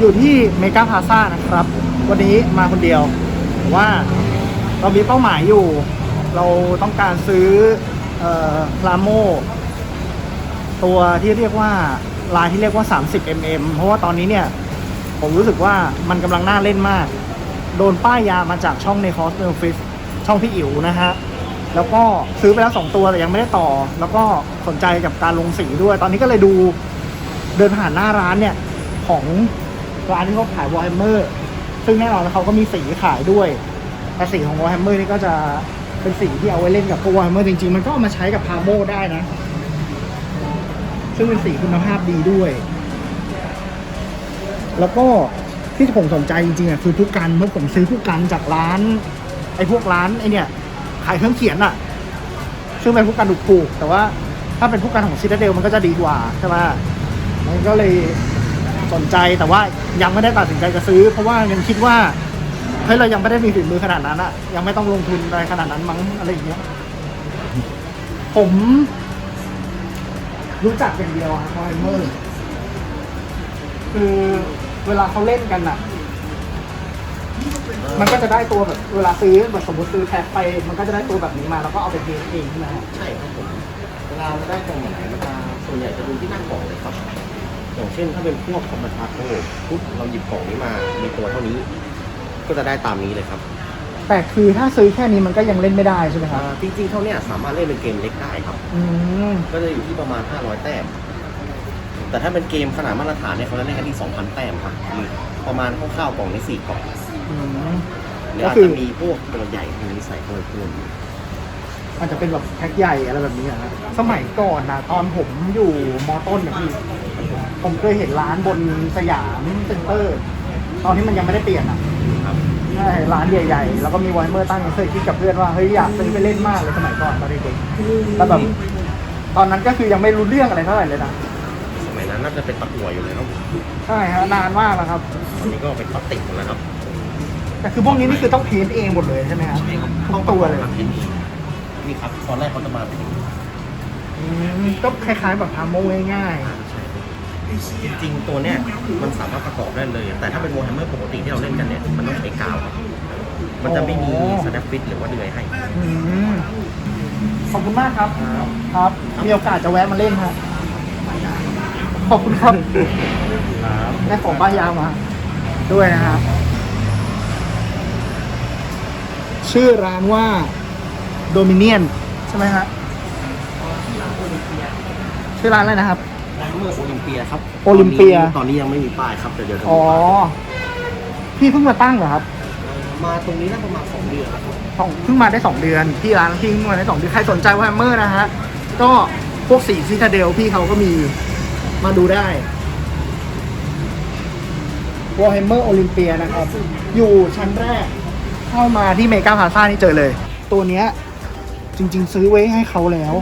อยู่ที่เมกาพาซ่านะครับ วันนี้มาคนเดียวว่าเรามีเป้าหมายอยู่ เราต้องการซื้อเอ่อลาโมตัวที่เรียกว่าลายที่เรียกว่า 30 mm เพราะว่าตอนนี้เนี่ย ผมรู้สึกว่ามันกำลังน่าเล่นมาก โดนป้ายยามาจากช่องในคอสเนลฟิสช่องพี่อิ๋วนะฮะ แล้วก็ซื้อไปแล้ว2ตัวแต่ยังไม่ได้ต่อ แล้วก็สนใจกับการลงสีด้วย ตอนนี้ก็เลยดูเดินผ่านหน้าร้านเนี่ย ของ ร้านที่เขาขายวอลแฮมเมอร์ซึ่งแน่นอนเขาก็มีสีขายด้วยแต่สีของวอลแฮมเมอร์นี่ก็จะเป็นสีที่เอาไว้เล่นกับพวกวอลแฮมเมอร์จริงๆ มันก็เอามาใช้กับพาโมได้นะ ซึ่งเป็นสีคุณภาพดีด้วย แล้วก็ที่ผมสนใจจริงๆอะคือผู้กันเมื่อผมซื้อผู้กันจากร้าน ไอ้พวกร้านไอ้เนี่ยขายเครื่องเขียนอะ ซึ่งเป็นผู้กันถูกๆแต่ว่าถ้าเป็นผู้กันของซิตาเดลมันก็จะดีกว่าใช่ไหมมันก็เลย สนใจแต่ว่ายังไม่ได้ตัดสินใจจะซื้อ เพราะว่ายังคิดว่าเฮ้ยเรายังไม่ได้มีฝีมือขนาดนั้นอะยังไม่ต้องลงทุนอะไรขนาดนั้นมั้งอะไรอย่างเงี้ย ผม รู้จักอย่างเดียวอะคอยเมอร์คือเวลาเขาเล่นกันอะมันก็จะได้ตัวแบบเวลาซื้อแบบสมมติซื้อแพ็คไป มันก็จะได้ตัวแบบนี้มาแล้วก็เอาไปเทสเองใช่ไหมฮะใช่ครับผมเวลาเราได้กล่องไหนมันจะส่วนใหญ่จะดูที่หน้ากล่องเลยครับ อย่างเช่นถ้าเป็นพวกคอมบัตาโต้ปุ๊บเราหยิบกล่องนี้มา มีตัวเท่านี้ ก็จะได้ตามนี้เลยครับแต่คือถ้าซื้อแค่นี้มันก็ยังเล่นไม่ได้ใช่ไหมครับ อ่าจริงๆเท่าเนี้ยสามารถเล่นเป็นเกมเล็กได้ครับ อืม ก็จะอยู่ที่ประมาณ 500 แต้ม แต่ถ้าเป็นเกมขนาดมาตรฐานเนี่ยเขาจะเล่นกันที่ 2,000 แต้มครับหรือประมาณคร่าวๆกล่องใน4กล่องอืมหรือก็อาจคือ จะมีพวกตัวใหญ่ตรงนี้ใส่เข้าไปเพิ่มมันจะเป็นแบบแพ็คใหญ่อะไรแบบนี้อะครับสมัยก่อนนะตอนผมอยู่มอต้นนะพี่ ผมเคยเห็นร้านบนสยามเซ็นเตอร์ ตอนที่มันยังไม่ได้เปลี่ยนอะครับ ใช่ร้านใหญ่ๆ แล้วก็มีไวเมอร์ตั้งเคยคิดกับเพื่อนว่าเฮ้ยอยากซื้อไปเล่นมากเลยสมัยก่อนตอนเด็กๆแล้วแบบตอนนั้นก็คือยังไม่รู้เรื่องอะไรเท่าไหร่เลยนะสมัยนั้นน่าจะเป็นตะกั่วอยู่เลยเนาะใช่ฮะนานมากแล้วครับตอนนี้ก็เป็นพลาสติกหมดแล้วครับแต่คือพวกนี้นี่คือต้องเพ้นท์เองหมดเลยใช่ไหมครับทุกตัวเลยนี่ครับตอนแรกเขาจะมาเป็นอย่างนี้อืมก็คล้ายๆแบบพาโมง่าย จริงๆตัวเนี้ยมันสามารถประกอบได้เลย แต่ถ้าเป็นโวลแฮมเมอร์ปกติที่เราเล่นกันเนี่ยมันต้องใช้กาวครับมันจะไม่มีสแนปฟิตหรือว่าเดือยให้ๆอืมขอบคุณมากครับ ครับ มีโอกาสจะแวะมาเล่นฮะขอบคุณครับได้ของป้ายยามา ด้วยนะครับ ชื่อร้านว่า Dominion ใช่ไหมฮะชื่อร้านอะไรนะครับ เมื่อโอลิมเปียครับโอลิมเปีย ตอนนี้ยังไม่มีป้ายครับแต่เดี๋ยวจะอ๋มีอป้ายพี่เพิ่งมาตั้งเหรอครับมาตรงนี้น่าประมาณสองเดือนแล้วครับสองเพิ่งมาได้สองเดือนที่ร้านที่เพิ่งมาได้สองเดือนใครสนใจว่าแฮมเมอร์นะฮะก็พวกสีซิตาเดลพี่เขาก็มีมาดูได้วอลแฮมเมอร์โอลิมเปียนะครับ อยู่ชั้นแรก เข้ามาที่เมกาพาซ่านี่เจอเลย ตัวเนี้ยจริง ๆ ซื้อไว้ให้เขาแล้ว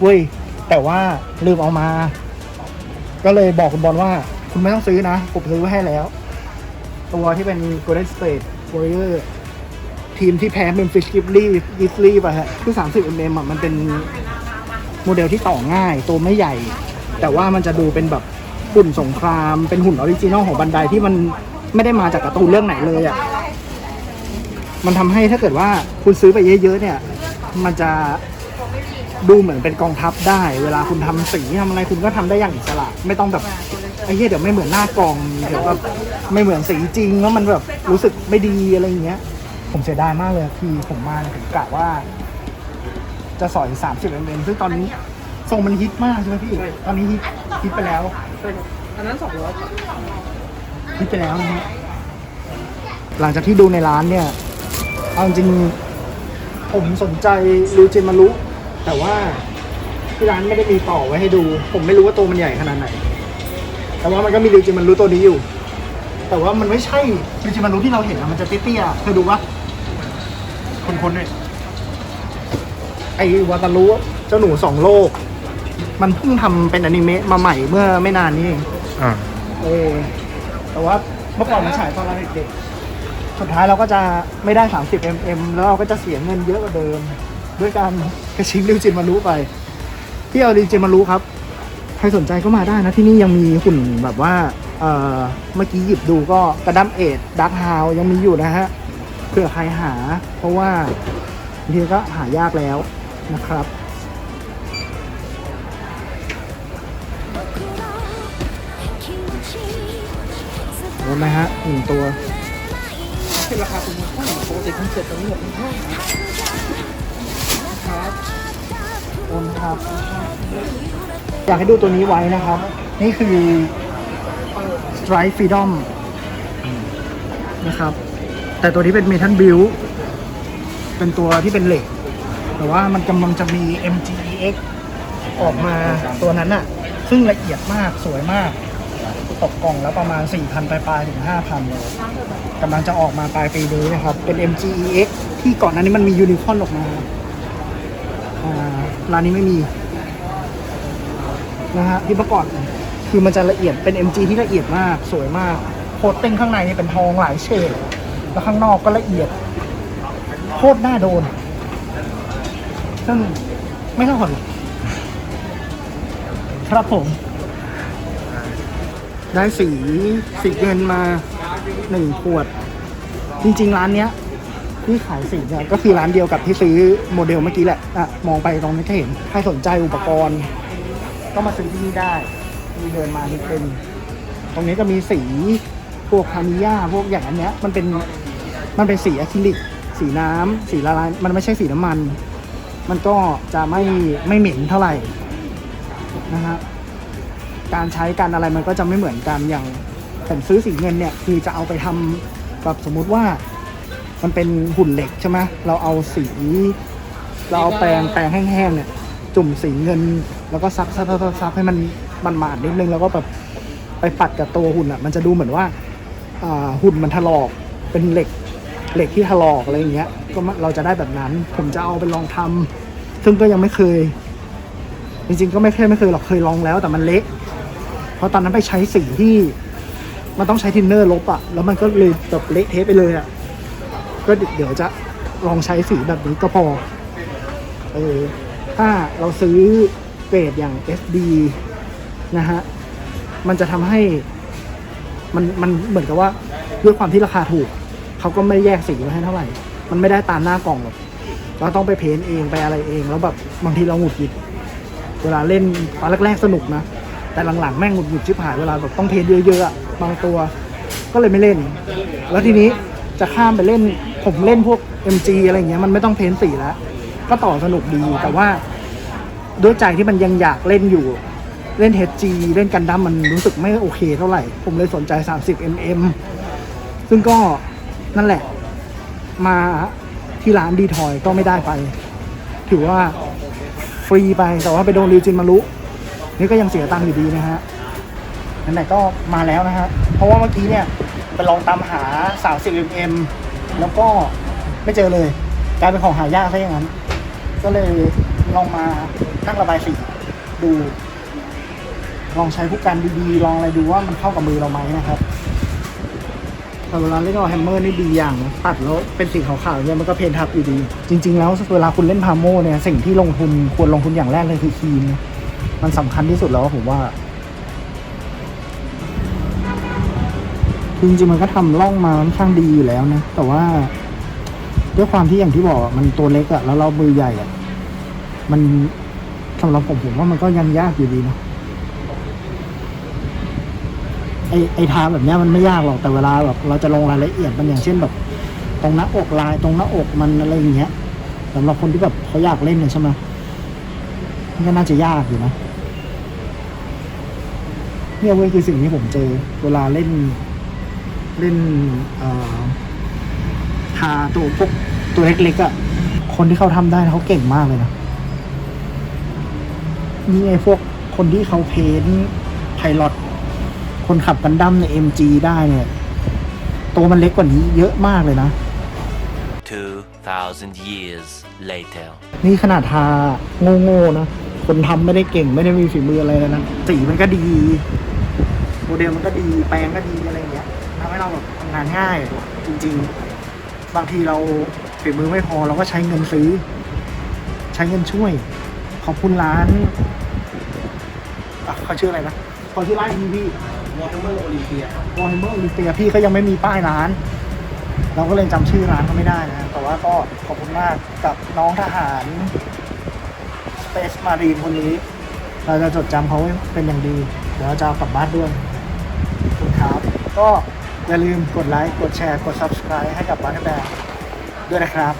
เว้ย แต่ว่าลืมเอามา ก็เลยบอกคุณบอลว่า คุณไม่ต้องซื้อนะผมซื้อไว้ให้แล้ว ตัวที่เป็น Golden State Warrior ทีมที่แพ้เป็นฟิชกิฟลี่กิฟลี่ไปฮะคือ30 mm อะมันเป็นโมเดลที่ต่อง่าย ตัวไม่ใหญ่ แต่ว่ามันจะดูเป็นแบบหุ่นสงคราม เป็นหุ่นออริจินอลของบันไดที่มันไม่ได้มาจากการ์ตูนเรื่องไหนเลยอะมันทำให้ถ้าเกิดว่าคุณซื้อไปเยอะๆเนี่ย มันจะ ดูเหมือนเป็นกองทัพได้ เวลาคุณทำสีทำอะไรคุณก็ทำได้อย่างอิสระ ไม่ต้องแบบไอ้เหี้ยเดี๋ยวไม่เหมือนหน้ากองเดี๋ยวแบบไม่เหมือนสีจริงแล้วมันแบบรู้สึกไม่ดีอะไรอย่างเงี้ย ผมเสียดายมากเลยพี่ผมมาผมกะว่า จะสอยสามสิบเอ็มซึ่งตอนนี้ทรงมันฮิตมากใช่ไหมพี่ ตอนนี้ฮิตฮิตไปแล้วอันนั้นสองร้อยฮิตไปแล้วนะฮะหลังจากที่ดูในร้านเนี่ยเอาจริง ผมสนใจรูจิมารุแต่ว่าที่ร้านไม่ได้มีต่อไว้ให้ดู ผมไม่รู้ว่าตัวมันใหญ่ขนาดไหน แต่ว่ามันก็มีรูจิมารุตัวนี้อยู่ แต่ว่ามันไม่ใช่รูจิมารุที่เราเห็นอะมันจะเตี้ยๆเคยดูปะคนๆเนี่ยไอวาตารุเจ้าหนูสองโลก มันเพิ่งทำเป็นอนิเมะมาใหม่เมื่อไม่นานนี้เองอ่า เออแต่ว่าเมื่อก่อนมันฉายตอนเราเด็กๆ สุดท้ายเราก็จะไม่ได้ 30 mm แล้วเราก็จะเสียเงินเยอะกว่าเดิม ด้วยการกระชิงริวจินมารู้ไป ที่เอาริวจินมารู้ครับ ใครสนใจก็มาได้นะที่นี่ยังมีหุ่นแบบว่าเมื่อกี้หยิบดูก็กระดัมเอ็ดดักฮาวยังมีอยู่นะฮะเผื่อใครหา เพราะว่าบางทีก็หายากแล้วนะครับโดนไหมฮะหนึ่งตัว คือราคาคุณค่าปกติคอนเซ็ปต์ตรงนี้หมดคุณค่าครับโอนครับ อยากให้ดูตัวนี้ไว้นะครับ นี่คือ Strike Freedom นะครับ แต่ตัวนี้เป็น Metal Build เป็นตัวที่เป็นเหล็ก แต่ว่ามันกำลังจะมี MGX ออกมาตัวนั้นอะซึ่งละเอียดมากสวยมาก ตกกล่องแล้วประมาณ 4,000ปลายๆถึง 5,000เลยกำลังจะออกมาปลายปีนี้นะครับ เป็น MGEX ที่ก่อนหน้านี้มันมียูนิคอร์นออกมาร้านนี้ไม่มีนะฮะที่ประกอบคือมันจะละเอียดเป็น MG ที่ละเอียดมากสวยมากโคตติ้งข้างในนี่เป็นทองหลายเฉดแล้วข้างนอกก็ละเอียดโคตรน่าโดน ซึ่งไม่ต้องขอดูครับผม ได้สีสีเงินมาหนึ่งขวด จริง ๆ ร้านเนี้ยที่ขายสีเนี่ยก็คือร้านเดียวกับที่ซื้อโมเดลเมื่อกี้แหละอะมองไปตรงนี้ก็เห็นใครสนใจอุปกรณ์ ก็มาซื้อที่นี่ได้ มีเดินมานิดนึงตรงนี้ก็มีสีพวกพานิยาพวกอย่างอันเนี้ยมันเป็นมันเป็นสีอะคริลิก สีน้ำสีละลายมันไม่ใช่สีน้ำมัน มันก็จะไม่ไม่เหม็นเท่าไหร่นะฮะ การใช้การอะไรมันก็จะไม่เหมือนกันอย่างผมซื้อสีเงินเนี่ยคือจะเอาไปทำแบบสมมุติว่า มันเป็นหุ่นเหล็กใช่ไหมเราเอาสี เราเอาแปรงแปรงแห้งๆเนี่ย จุ่มสีเงิน แล้วก็ซักซักซักซักซักให้มันมันหมาดนิดนึงแล้วก็แบบไปปัดกับตัวหุ่นอะ มันจะดูเหมือนว่าอ่าหุ่นมันถลอกเป็นเหล็กเหล็กที่ถลอกอะไรอย่างเงี้ย ก็เราจะได้แบบนั้น ผมจะเอาไปลองทำซึ่งก็ยังไม่เคย จริงๆ ก็ไม่เคยไม่เคยหรอกเคยลองแล้วแต่มันเละ ราะตอนนั้นไปใช้สีที่มันต้องใช้ทินเนอร์ลบอะแล้วมันก็เลยแบบเละเทะไปเลยอะก็เดี๋ยวจะลองใช้สีแบบนี้ก็พอ เออ ถ้าเราซื้อเกรดอย่าง SD นะฮะ มันจะทำให้ มันมันเหมือนกับว่าด้วยความที่ราคาถูก เขาก็ไม่แยกสีไว้ให้เท่าไหร่ มันไม่ได้ตามหน้ากล่องหรอก เราต้องไปเพ้นท์เองไปอะไรเอง แล้วแบบบางทีเราหงุดหงิด เวลาเล่นตอนแรกๆสนุกนะ แต่หลังๆแม่งหงุดหงิดชิบหายเวลาแบบต้องเพนท์เยอะๆบางตัว ก็เลยไม่เล่น แล้วทีนี้จะข้ามไปเล่นผมเล่นพวก MG อะไรอย่างเงี้ยมันไม่ต้องเพนสีแล้ว ก็ต่อสนุกดีแต่ว่าด้วยใจที่มันยังอยากเล่นอยู่เล่น HG เล่นกันดั้มมันรู้สึกไม่โอเคเท่าไหร่ ผมเลยสนใจ 30 mm ซึ่งก็นั่นแหละ มาที่ร้านดีทอยก็ไม่ได้ไป ถือว่าฟรีไปแต่ว่าไปโดนริวจินมารุ นี่ก็ยังเสียตังค์อยู่ดีนะฮะไหนๆก็มาแล้วนะฮะ เพราะว่าเมื่อกี้เนี่ยไปลองตามหา30 mm แล้วก็ไม่เจอเลย กลายเป็นของหายากซะอย่างนั้น ก็เลยลองมานั่งระบายสีดู ลองใช้ผู้กันดีๆ ลองอะไรดูว่ามันเข้ากับมือเราไหมนะครับแต่เวลาเล่นกับแฮมเมอร์นี่ดีอย่างตัดแล้วเป็นสีขาวๆเนี่ยมันก็เพนทับอยู่ดี จริง ๆ แล้วเวลาคุณเล่นพาโมเนี่ยสิ่งที่ลงทุนควรลงทุนอย่างแรกเลยคือครีมนะ มันสำคัญที่สุดแล้วผมว่าคือจริงๆมันก็ทำร่องมาค่อนข้างดีอยู่แล้วนะ แต่ว่าด้วยความที่อย่างที่บอกมันตัวเล็กอะแล้วเรามือใหญ่อะมันสำหรับผมผมว่ามันก็ยังยากอยู่ดีนะไอไอทางแบบเนี้ยมันไม่ยากหรอกแต่เวลาแบบเราจะลงรายละเอียดมันอย่างเช่นแบบ ตรงหน้าอกลายตรงหน้าอกมันอะไรอย่างเงี้ยสำหรับคนที่แบบเขาอยากเล่นเนี่ยใช่ไหมมันก็น่าจะยากอยู่นะ เนี่ยเว้ยคือสิ่งที่ผมเจอเวลาเล่นเล่นเอ่อทาตัวพวกตัวเล็กๆอะ่ะ คนที่เขาทำได้เขาเก่งมากเลยนะนี่ไอ้พวกคนที่เขาเพ้นไพลอตคนขับกันดั้มใน MG ได้เนี่ยตัวมันเล็กกว่านี้เยอะมากเลยนะ 2,000 years later. นี่ขนาดทาโง่ๆนะ คนทำไม่ได้เก่งไม่ได้มีฝีมืออะไรเลยนะ สีมันก็ดี โมเดลมันก็ดีแปลงก็ดีอะไรเงี้ยทำให้เราแบบทำงานง่ายจริง ๆ บางทีเราฝีมือไม่พอเราก็ใช้เงินซื้อ ใช้เงินช่วย ขอบคุณร้านเขาชื่ออะไรนะขอที่อร้านทีวีวอร์เทเมอร์โอลิเปียวอร์เทเมอร์โอลิเปียพี่ก็ยังไม่มีป้ายร้าน เราก็เลยจำชื่อร้านเขาไม่ได้นะแต่ว่าก็ขอบคุณมากกับน้องทหารสเปซมารีนคนนี้ เราจะจดจำเขาเป็นอย่างดี เดี๋ยวเราจะกลับบ้านด้วย ก็อย่าลืมกดไลค์ กดแชร์ กด Subscribe ให้กับบ้านแบรด้วยนะครับ